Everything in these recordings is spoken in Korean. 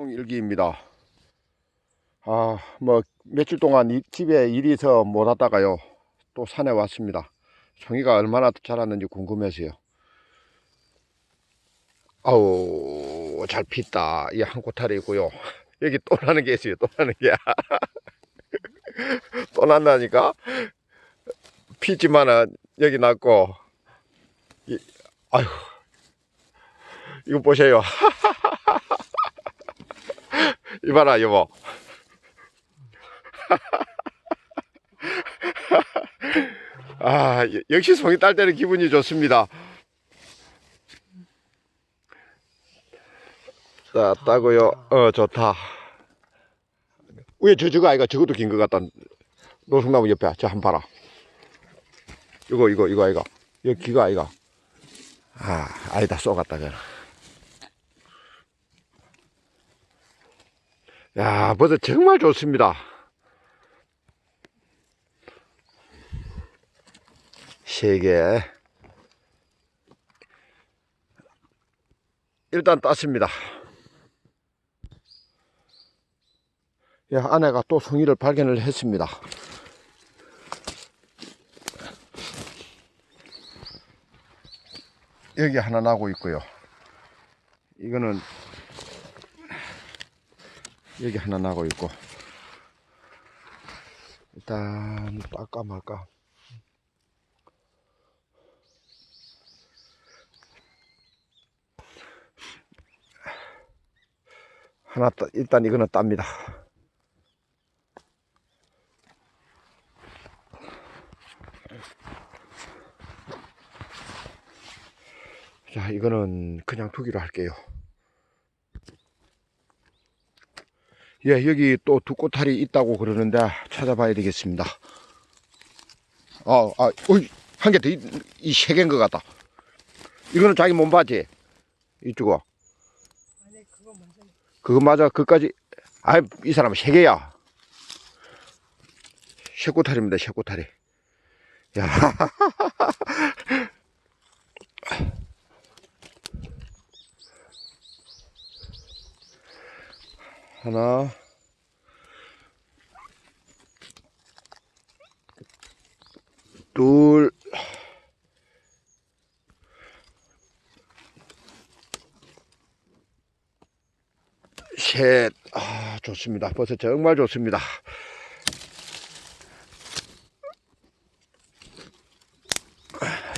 일기입니다. 아, 뭐 며칠 동안 이- 집에 일이 있어 못 왔다가요. 또 산에 왔습니다. 송이가 얼마나 자랐는지 궁금해서요. 아우, 잘 폈다. 이한 꼬타리고요. 여기 또 나는 게 있어요. 또 나는 게. 또 난다니까? 피지만은 여기 났고. 이, 아휴. 이거 보세요. 이봐라, 여보. 아, 여- 역시 송이 딸 때는 기분이 좋습니다. 자, 따고요. 어, 좋다. 위에 저, 저거 아이가 저것도 긴 것 같다. 노숙나무 옆에, 저 한 봐라. 이거, 이거, 이거 아이가. 여기 기가 아이가. 아, 아니다, 쏘갔다, 그냥. 야, 벌써 정말 좋습니다. 세 개. 일단 땄습니다. 야, 아내가 또 송이를 발견을 했습니다. 여기 하나 나고 있고요. 이거는 여기 하나 나고 있고. 일단 딸까 말까? 하나 따, 일단 이거는 땁니다. 자 이거는 그냥 두기로 할게요 예, 여기 또 두 꼬타리 있다고 그러는데 찾아봐야 되겠습니다. 아, 아, 어이, 한 개 더, 이 세 개인 것 같다. 이거는 자기 몸바지. 이쪽어. 아니 그거 맞아, 그까지. 아, 이 사람은 세 개야. 세 꼬타리. 야. 하나, 둘, 셋. 아, 좋습니다. 벌써 정말 좋습니다.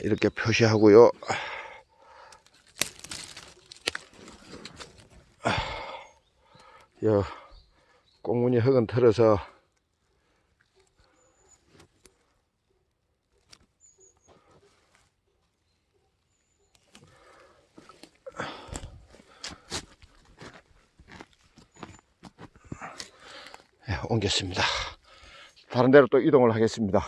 이렇게 표시하고요. 여 꽁무니 흙은 털어서 예, 옮겼습니다. 다른 데로 또 이동을 하겠습니다.